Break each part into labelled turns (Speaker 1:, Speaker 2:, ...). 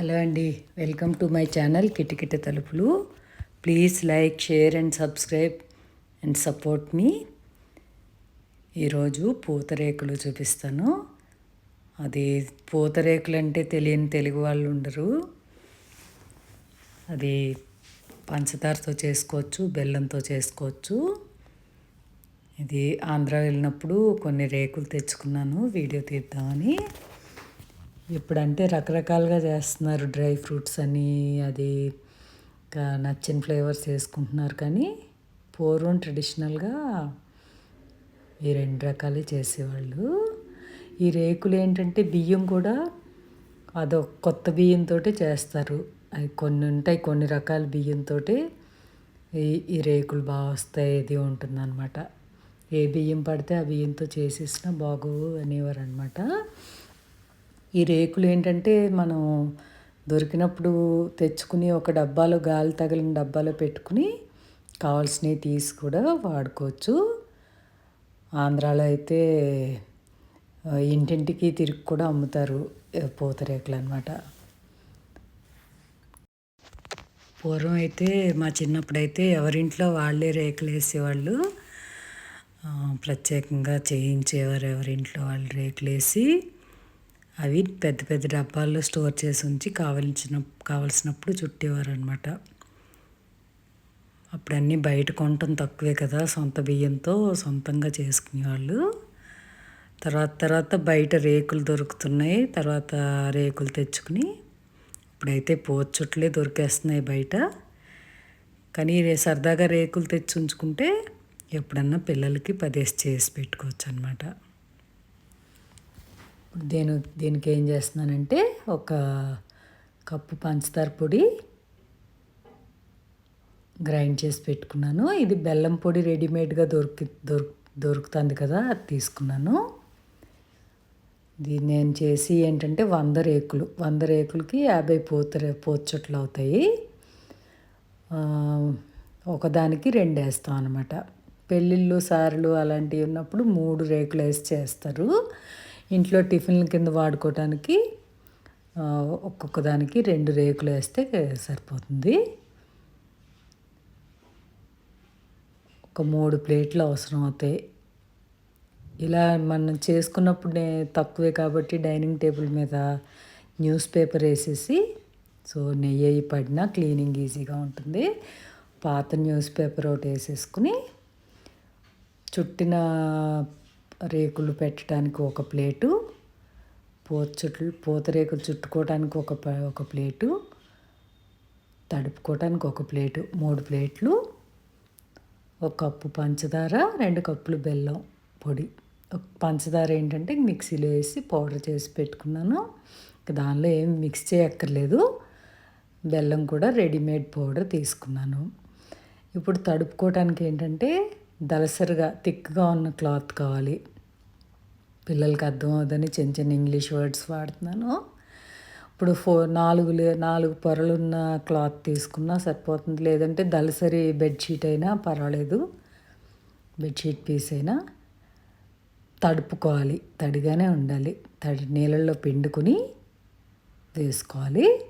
Speaker 1: Hello అండి welcome to my channel కిటకిట తలుపులు. Please like share and subscribe and support me. ఈరోజు పూతరేకులు చూపిస్తాను. అది పూతరేకులు అంటే తెలియని తెలుగు వాళ్ళు ఉండరు. అది పంచదారతో చేసుకోవచ్చు బెల్లంతో చేసుకోవచ్చు. ఇది ఆంధ్ర వెళ్ళినప్పుడు కొన్ని రేకులు తెచ్చుకున్నాను వీడియో తీద్దామని. ఇప్పుడంటే రకరకాలుగా చేస్తున్నారు డ్రై ఫ్రూట్స్ అని అది ఇంకా నచ్చిన ఫ్లేవర్స్ వేసుకుంటున్నారు. కానీ పూర్వం ట్రెడిషనల్గా ఈ రెండు రకాలే చేసేవాళ్ళు. ఈ రేకులు ఏంటంటే బియ్యం కూడా అదొక కొత్త బియ్యంతో చేస్తారు. అవి కొన్ని ఉంటాయి కొన్ని రకాల బియ్యంతో ఈ ఈ రేకులు బాగా వస్తాయి ఇది ఉంటుందన్నమాట. ఏ బియ్యం పడితే ఆ బియ్యంతో చేసేసినా బాగు అనేవారు అనమాట ఈ రేకులు ఏంటంటే మనం దొరికినప్పుడు తెచ్చుకుని ఒక డబ్బాలో గాలి తగిలిన డబ్బాలో పెట్టుకుని కావాల్సినవి తీసి కూడా వాడుకోవచ్చు. ఆంధ్రాలో అయితే ఇంటింటికి తిరిగి కూడా అమ్ముతారు పూతరేకులు అనమాట పూర్వం అయితే మా చిన్నప్పుడైతే ఎవరింట్లో వాళ్ళే రేకులు వేసేవాళ్ళు. ప్రత్యేకంగా చేయించేవారు ఎవరింట్లో వాళ్ళు రేకులు వేసి. అవి పెద్ద పెద్ద డబ్బాల్లో స్టోర్ చేసి ఉంచి కావలసిన కావలసినప్పుడు చుట్టేవారు అనమాట అప్పుడు అన్నీ బయట కొనటం తక్కువే కదా సొంత బియ్యంతో సొంతంగా చేసుకునేవాళ్ళు. తర్వాత తర్వాత బయట రేకులు దొరుకుతున్నాయి తర్వాత రేకులు తెచ్చుకుని ఇప్పుడైతే పోచుట్లే దొరికేస్తున్నాయి బయట. కానీ రే సరదాగా రేకులు తెచ్చి ఉంచుకుంటే ఎప్పుడన్నా పిల్లలకి పదేసి చేసి పెట్టుకోవచ్చు అనమాట దీని దీనికి ఏం చేస్తున్నానంటే ఒక కప్పు పంచదార పొడి గ్రైండ్ చేసి పెట్టుకున్నాను. ఇది బెల్లం పొడి రెడీమేడ్గా దొరికి దొరుకు దొరుకుతుంది కదా అది తీసుకున్నాను. దీన్ని నేను చేసి ఏంటంటే వంద రేకులు వంద రేకులకి యాభై పోత పోచొట్లు అవుతాయి. ఒకదానికి రెండు వేస్తాం అనమాట పెళ్ళిళ్ళు సారులు అలాంటివి ఉన్నప్పుడు మూడు రేకులు వేసి చేస్తారు. ఇంట్లో టిఫిన్ల కింద వాడుకోవటానికి ఒక్కొక్క దానికి రెండు రేకులు వేస్తే సరిపోతుంది. ఒక మూడు ప్లేట్లు అవసరం అవుతాయి ఇలా మనం చేసుకున్నప్పుడు తక్కువే కాబట్టి డైనింగ్ టేబుల్ మీద న్యూస్ పేపర్ వేసేసి సో నెయ్యి పడినా క్లీనింగ్ ఈజీగా ఉంటుంది. పాత న్యూస్ పేపర్ ఒకటి వేసేసుకుని చుట్టిన రేకులు పెట్టడానికి ఒక ప్లేటు పూచుట్లు పూతరేకులు చుట్టుకోవడానికి ఒక ఒక ప్లేటు తడుపుకోవడానికి ఒక ప్లేటు మూడు ప్లేట్లు ఒక కప్పు పంచదార రెండు కప్పులు బెల్లం పొడి. పంచదార ఏంటంటే మిక్సీలో వేసి పౌడర్ చేసి పెట్టుకున్నాను. దానిలో ఏం మిక్స్ చేయక్కర్లేదు. బెల్లం కూడా రెడీమేడ్ పౌడర్ తీసుకున్నాను. ఇప్పుడు తడుపుకోవటానికి ఏంటంటే దలసరిగా థిక్గా ఉన్న క్లాత్ కావాలి. పిల్లలకి అర్థం అవుదని చిన్న చిన్న ఇంగ్లీష్ వర్డ్స్ వాడుతున్నాను. ఇప్పుడు ఫో నాలుగు నాలుగు పొరలున్న క్లాత్ తీసుకున్నా సరిపోతుంది. లేదంటే దలసరి బెడ్షీట్ అయినా పర్వాలేదు. బెడ్షీట్ పీస్ అయినా తడుపుకోవాలి. తడిగానే ఉండాలి. తడి నీళ్ళల్లో పిండుకొని వేసుకోవాలి.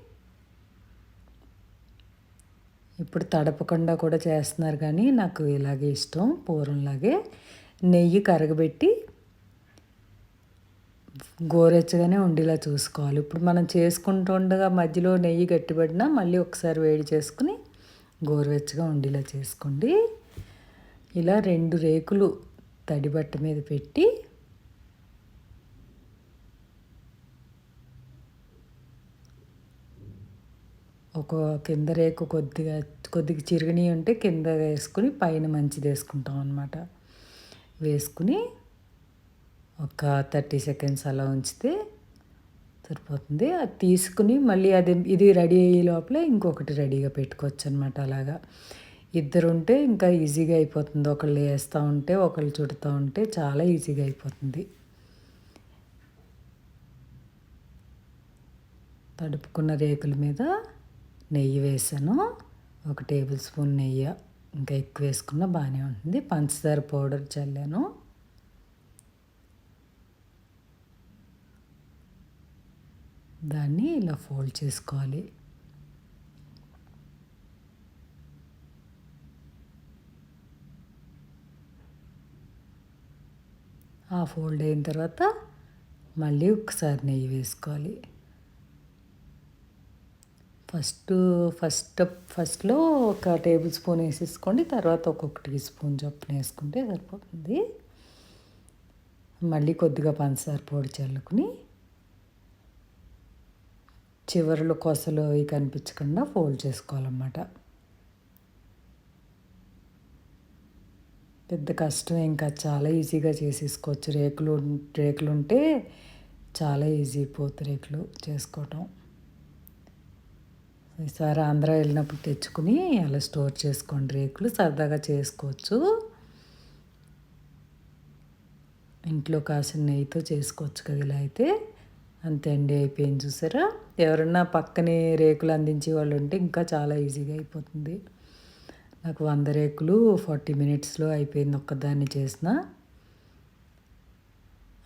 Speaker 1: ఇప్పుడు తడపకుండా కూడా చేస్తున్నారు కానీ నాకు ఇలాగే ఇష్టం పూర్వంలాగే నెయ్యి కరగబెట్టి గోరెచ్చగానే ఉండేలా చూసుకోవాలి. ఇప్పుడు మనం చేసుకుంటూ ఉండగా మధ్యలో నెయ్యి గట్టిపడినా మళ్ళీ ఒకసారి వేడి చేసుకుని గోరువెచ్చగా ఉండేలా చేసుకోండి. ఇలా రెండు రేకులు తడిబట్ట మీద పెట్టి ఒక కింద రేకు కొద్దిగా కొద్దిగా చిరిగినవి ఉంటే కింద వేసుకుని పైన మంచిది వేసుకుంటాం అనమాట వేసుకుని ఒక థర్టీ సెకండ్స్ అలా ఉంచితే సరిపోతుంది. అది తీసుకుని మళ్ళీ అది ఇది రెడీ అయ్యే లోపల ఇంకొకటి రెడీగా పెట్టుకోవచ్చు అనమాట అలాగా. ఇద్దరు ఉంటే ఇంకా ఈజీగా అయిపోతుంది. ఒకళ్ళు వేస్తూ ఉంటే ఒకళ్ళు చుడుతూ ఉంటే చాలా ఈజీగా అయిపోతుంది. తడుపుకున్న రేకుల మీద నెయ్యి వేసాను. ఒక టేబుల్ స్పూన్ నెయ్యి ఇంకా ఎక్కువ వేసుకున్న బాగానే ఉంటుంది. పంచదార పౌడర్ చల్లాను. దాన్ని ఇలా ఫోల్డ్ చేసుకోవాలి. ఆ ఫోల్డ్ అయిన తర్వాత మళ్ళీ ఒకసారి నెయ్యి వేసుకోవాలి. ఫస్ట్ ఫస్ట్ ఫస్ట్లో ఒక టేబుల్ స్పూన్ వేసేసుకోండి తర్వాత ఒక్కొక్క టీ స్పూన్ చొప్పున వేసుకుంటే సరిపోతుంది. మళ్ళీ కొద్దిగా పంచదార పొడి చల్లుకుని చివరిలో కొసలు అవి కనిపించకుండా ఫోల్డ్ చేసుకోవాలన్నమాట. పెద్ద కష్టం ఇంకా చాలా ఈజీగా చేసేసుకోవచ్చు. రేకులు రేకులు ఉంటే చాలా ఈజీ పూతరేకులు చేసుకోవటం. ఈసారి ఆంధ్ర వెళ్ళినప్పుడు తెచ్చుకుని అలా స్టోర్ చేసుకోండి రేకులు సరదాగా చేసుకోవచ్చు. ఇంట్లో కాసిన నెయ్యితో చేసుకోవచ్చు కదా ఇలా అయితే. అంతే అండి అయిపోయింది చూసారా? ఎవరన్నా పక్కనే రేకులు అందించే వాళ్ళు ఉంటే ఇంకా చాలా ఈజీగా అయిపోతుంది. నాకు వంద రేకులు ఫార్టీ మినిట్స్లో అయిపోయింది ఒక్కదాన్ని చేసిన.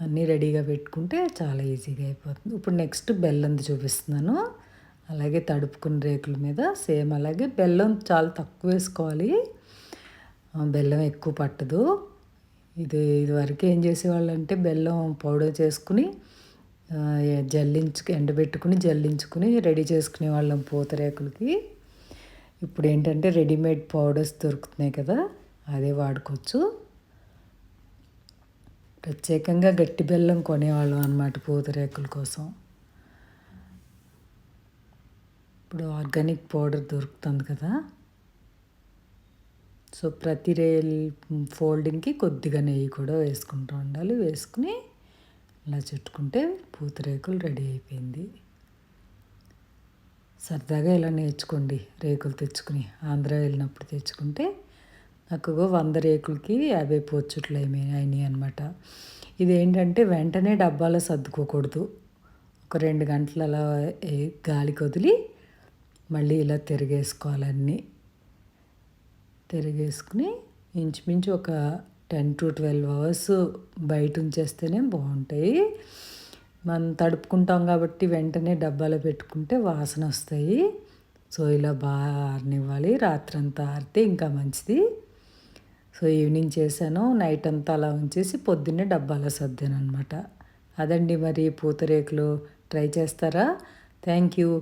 Speaker 1: అన్నీ రెడీగా పెట్టుకుంటే చాలా ఈజీగా అయిపోతుంది. ఇప్పుడు నెక్స్ట్ బెల్లంది చూపిస్తున్నాను. అలాగే తడుపుకున్న రేకుల మీద సేమ్ అలాగే బెల్లం చాలా తక్కువ వేసుకోవాలి. బెల్లం ఎక్కువ పట్టదు. ఇది ఇదివరకు ఏం చేసేవాళ్ళు అంటే బెల్లం పౌడర్ చేసుకుని జల్లించుకు ఎండబెట్టుకుని జల్లించుకుని రెడీ చేసుకునే వాళ్ళం పూతరేకులకి ఇప్పుడు ఏంటంటే రెడీమేడ్ పౌడర్స్ దొరుకుతున్నాయి కదా అదే వాడుకోవచ్చు. ప్రత్యేకంగా గట్టి బెల్లం కొనేవాళ్ళం అనమాట పూతరేకుల కోసం. ఇప్పుడు ఆర్గానిక్ పౌడర్ దొరుకుతుంది కదా. సో ప్రతి రేల్ ఫోల్డింగ్కి కొద్దిగా నెయ్యి కూడా వేసుకుంటూ ఉండాలి. వేసుకుని ఇలా చుట్టుకుంటే పూతరేకులు రెడీ అయిపోయింది. సరదాగా ఇలా నేర్చుకోండి రేకులు తెచ్చుకుని. ఆంధ్ర వెళ్ళినప్పుడు తెచ్చుకుంటే నాకు వంద రేకులకి యాభై పోచుట్లు అయినాయి అనమాట ఇదేంటంటే వెంటనే డబ్బాలో సర్దుకోకూడదు. ఒక రెండు గంటల అలా గాలికి వదిలి మళ్ళీ ఇలా తిరిగేసుకోవాలన్నీ. తిరిగేసుకుని ఇంచుమించు ఒక టెన్ టు ట్వెల్వ్ అవర్స్ బయట ఉంచేస్తేనే బాగుంటాయి. మనం తడుపుకుంటాం కాబట్టి వెంటనే డబ్బాలో పెట్టుకుంటే వాసన వస్తాయి. సో ఇలా బాగా ఆరనివ్వాలి. రాత్రంతా ఆరితే ఇంకా మంచిది. సో ఈవినింగ్ చేశాను. నైట్ అంతా అలా ఉంచేసి పొద్దున్నే డబ్బాలో సర్దాను అనమాట అదండి మరి పూతరేకులు. ట్రై చేస్తారా? Thank you.